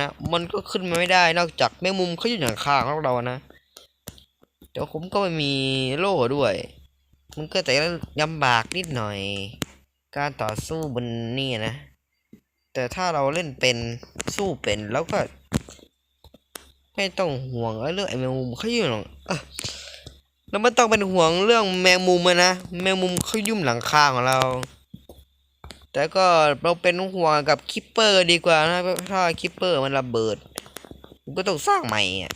นะมันก็ขึ้นมาไม่ได้นอกจากแมงมุมเขาอยู่อย่างข้างของเรานะแต่ผมก็ไม่มีโล่ด้วย มันก็แต่ลำบากนิดหน่อย การต่อสู้บนนี่นะ แต่ถ้าเราเล่นเป็นสู้เป็นแล้วก็ ไม่ต้องห่วงเรื่องไอ้แมงมุมเขาอยู่หรอกเอ้อเราไม่ต้องเป็นห่วงเรื่องแมงมุมนะแมงมุมเขายุ่มหลังคาของเรา แต่ก็เราเป็นห่วงกับคิปเปอร์ดีกว่านะถ้าคิปเปอร์มันระเบิดมันก็ต้องสร้างใหม่อะ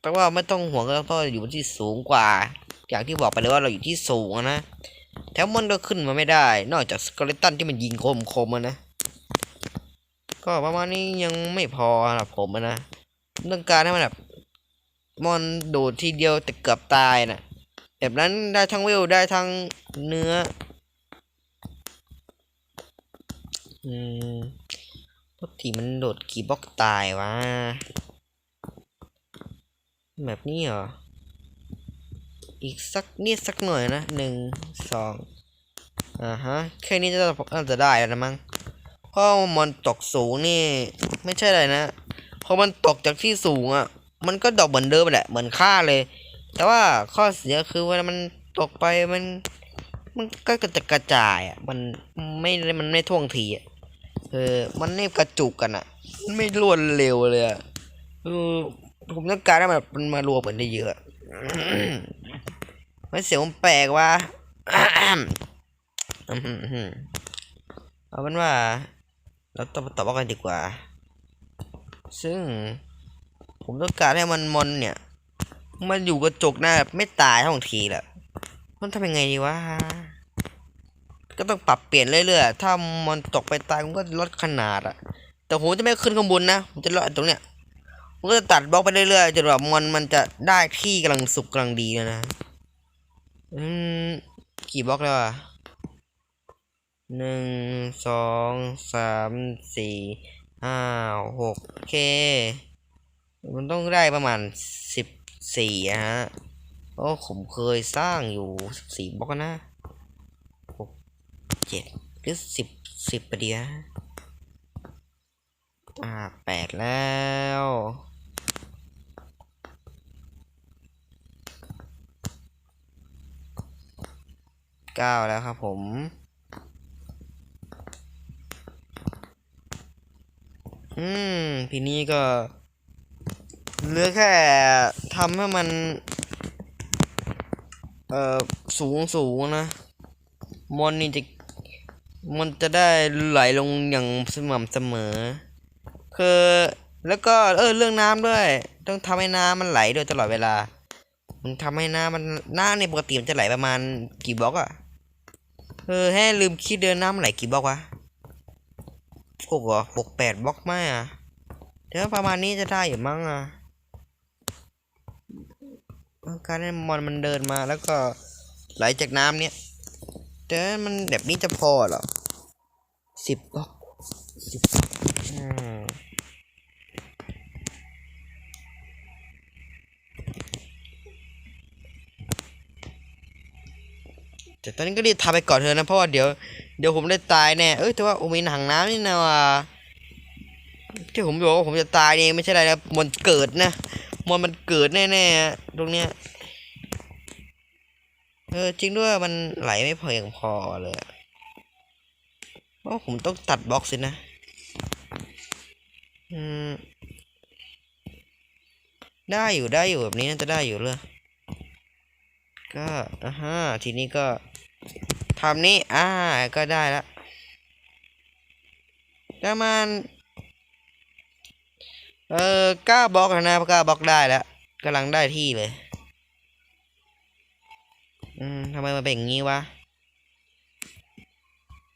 แต่ว่าไม่ต้องห่วงแล้วเพราะอยู่ที่สูงกว่า อย่างที่บอกไปเลยว่าเราอยู่ที่สูงนะแถมมันก็ขึ้นมาไม่ได้ นอกจากสกเลตันที่มันยิงคมคมนะ ก็ประมาณนี้ยังไม่พอสำหรับผมนะต้องการให้มันแบบมอนโดดทีเดียวแต่เกือบตายนะแบบนั้นได้ทั้งเวลได้ทั้งเนื้อ อืมปกติมันโดดกี่บล็อกตายวะ แบบนี้เหรอ อีกสักนิดสักหน่อยนะหนึ่งสองอ่าฮะ แค่นี้จะน่าจะได้แล้วนะมั้งเพราะมันตกสูงนี่ ไม่ใช่อะไรนะพอมันตกจากที่สูงอะ มันก็ดอกเหมือนเดิมแหละ เหมือนค่าเลย แต่ว่าข้อเสียคือเวลามันตกไปมัน มันก็กระจดกระจายอะ มันไม่ มันไม่ท่วงทีอะ เออ มันไม่กระจุกกันอะมันไม่รวดเร็วเลยอะออผมต้องการให้มันมันมารวมกันได้เยอะมันเสียงมันแปลกว่ะเอาเป็นว่า เราต้องมาตอบว่ากันดีกว่า ซึ่ง ผมต้องการให้มันมอนเนี่ย มันอยู่กระจกหน้าแบบไม่ตายท่องทีแหละมันทำยังไงดีวะ ก็ต้องปรับเปลี่ยนเรื่อยๆ ถ้ามันตกไปตายมันก็ลดขนาดอะแต่ผมจะไม่ขึ้นข้างบนนะผมจะลดตรงเนี้ยผมก็จะตัดบล็อกไปเรื่อยๆจนแบบมันมันจะได้ที่กำลังสุกกำลังดีเลยนะอืมกี่บล็อกแล้วอะหนึ่งสองสามสี่ห้าหกโอเค มันต้องได้ประมาณสิบสี่อะฮะโอ้ผมเคยสร้างอยู่สิบสี่บล็อกนะ เจ็ดหรือสิบสิบประเดี๋ยวอ่าแปดแล้วเก้าแล้วครับผมอืมทีนี้ก็เหลือแค่ทำให้มัน เอ่อ สูงสูงนะ มอนนี่จะ มันจะได้ไหลลงอย่างสม่ำเสมอ คือแล้วก็เออเรื่องน้ำด้วย ต้องทำให้น้ำมันไหลโดยตลอดเวลา มันทำให้น้ำมันน้ำในปกติมันจะไหลประมาณกี่บล็อกอะเออแค่ลืมคิดเดินน้ำไหลกี่บล็อกวะหกเหรอหกแปดบล็อกไหมอะเดี๋ยวประมาณนี้จะได้อยู่มั้งอะการให้มอนมันเดินมาแล้วก็ไหลจากน้ำเนี่ย แต่มันแบบนี้จะพอหรอสิบบล็อกสิบอืมแต่ตอนนี้ก็รีบทำไปก่อนเถอะนะ เพราะว่าเดี๋ยวเดี๋ยวผมได้ตายแน่เอ้ยแต่ว่าโอมีหนังน้ำนี่นะว่ะที่ผมบอกว่าผมจะตายนี่ไม่ใช่อะไรนะมันเกิดนะมันมันเกิดแน่ๆตรงเนี้ย ออจริงด้วยมันไหลไม่พออย่างพอเลยอะเพราะผมต้องตัดบล็อกสินะ อืม ได้อยู่ได้อยู่แบบนี้น่าจะได้อยู่เลยก็อ่าฮะทีนี้ก็ทำนี่อ่าก็ได้ละประมาณเออก้าบล็อกนะก้าบล็อกได้แล้วกำลังได้ที่เลย อืมทำไมมันเป็นอย่างนี้วะ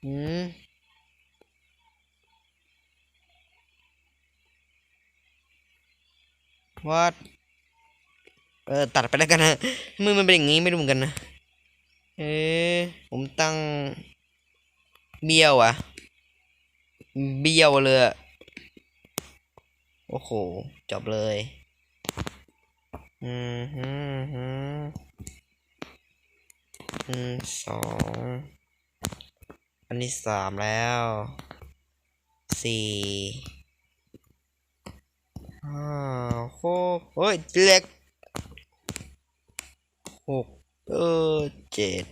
อืมวัดเออตัดไปแล้วกันนะมือมันเป็นอย่างนี้ไม่รู้เหมือนกันนะเอ๊ะผมตั้งเบี้ยวอะเบี้ยวเลยโอ้โหจบเลย อืมฮึฮึอืม สอง อันนี้สามแล้ว สี่ห้าหกเฮ้ยเล็กหกเออเจ็ด